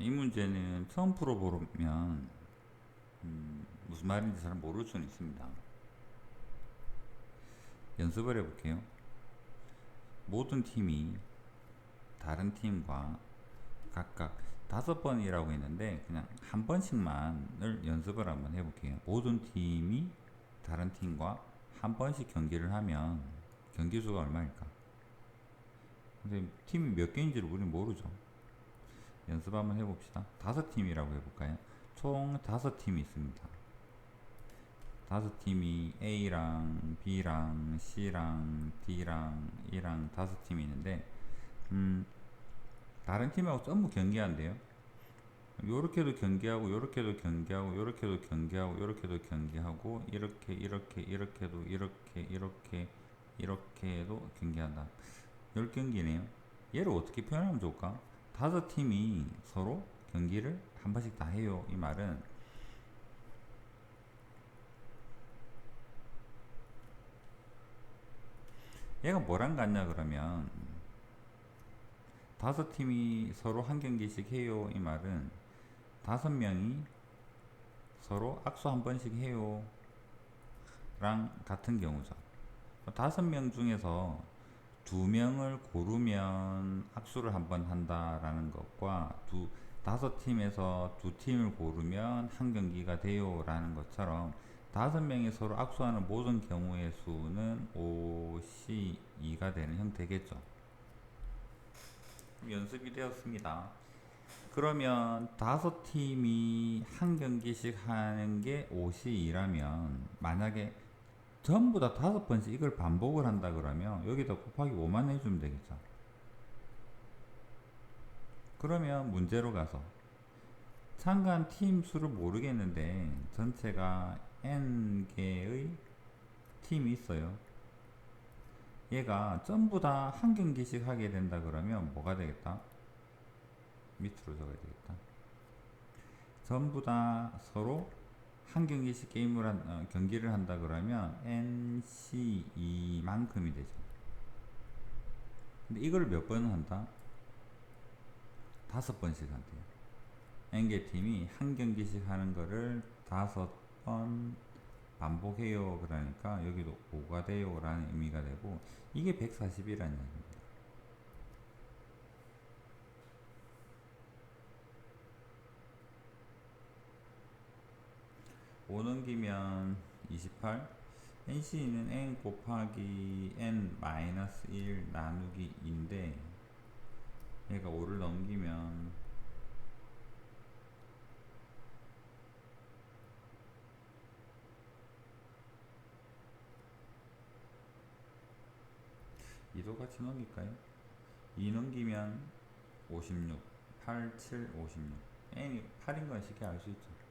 이 문제는 처음 풀어보면 음, 무슨 말인지 잘 모를 수는 있습니다. 연습을 해볼게요. 모든 팀이 다른 팀과 각각 다섯 번이라고 했는데 그냥 한 번씩만을 연습을 한번 해볼게요. 모든 팀이 다른 팀과 한 번씩 경기를 하면 경기 수가 얼마일까? 근데 팀이 몇 개인지를 우리는 모르죠. 연습 한번 해봅시다. 다섯 팀이라고 해볼까요? 총 다섯 팀이 있습니다. 다섯 팀이 A랑 B랑 C랑 D랑 E랑 다섯 팀이 있는데, 음, 다른 팀하고 전부 경기한대요. 요렇게도 경기하고, 요렇게도 경기하고, 요렇게도 경기하고, 요렇게도 경기하고, 이렇게, 이렇게, 이렇게도, 이렇게, 이렇게, 이렇게도 경기한다. 열 경기네요. 얘를 어떻게 표현하면 좋을까? 다섯 팀이 서로 경기를 한 번씩 다 해요. 이 말은 얘가 뭐랑 같냐 그러면 다섯 팀이 서로 한 경기씩 해요. 이 말은 다섯 명이 서로 악수 한 번씩 해요. 랑 같은 경우죠. 다섯 명 중에서 두 명을 고르면 악수를 한번 한다라는 것과 두 다섯 팀에서 두 팀을 고르면 한 경기가 돼요라는 것처럼 다섯 명이 서로 악수하는 모든 경우의 수는 5C2가 되는 형태겠죠. 연습이 되었습니다. 그러면 다섯 팀이 한 경기씩 하는 게 5C2라면 만약에 전부 다 다섯 번씩 이걸 반복을 한다 그러면 여기다 곱하기 5만 해주면 되겠죠. 그러면 문제로 가서 참가한 팀 수를 모르겠는데 전체가 n 개의 팀이 있어요. 얘가 전부 다 한 경기씩 하게 된다 그러면 뭐가 되겠다? 밑으로 적어야 되겠다. 전부 다 서로 한 경기씩 게임을 한, 어, 경기를 한다 그러면 NC2만큼이 되죠. 근데 이걸 몇 번 한다? 다섯 번씩 한대요. N개 팀이 한 경기씩 하는 거를 다섯 번 반복해요. 그러니까 여기도 5가 돼요. 라는 의미가 되고, 이게 140이라는 얘기입니다. 오 넘기면 28 NC는 n 곱하기 n 마이너스 1 나누기 2인데 얘가 5를 넘기면 이도 같이 넘길까요? 2 넘기면 56 8, 7, 56 n이 8인 건 쉽게 알 수 있죠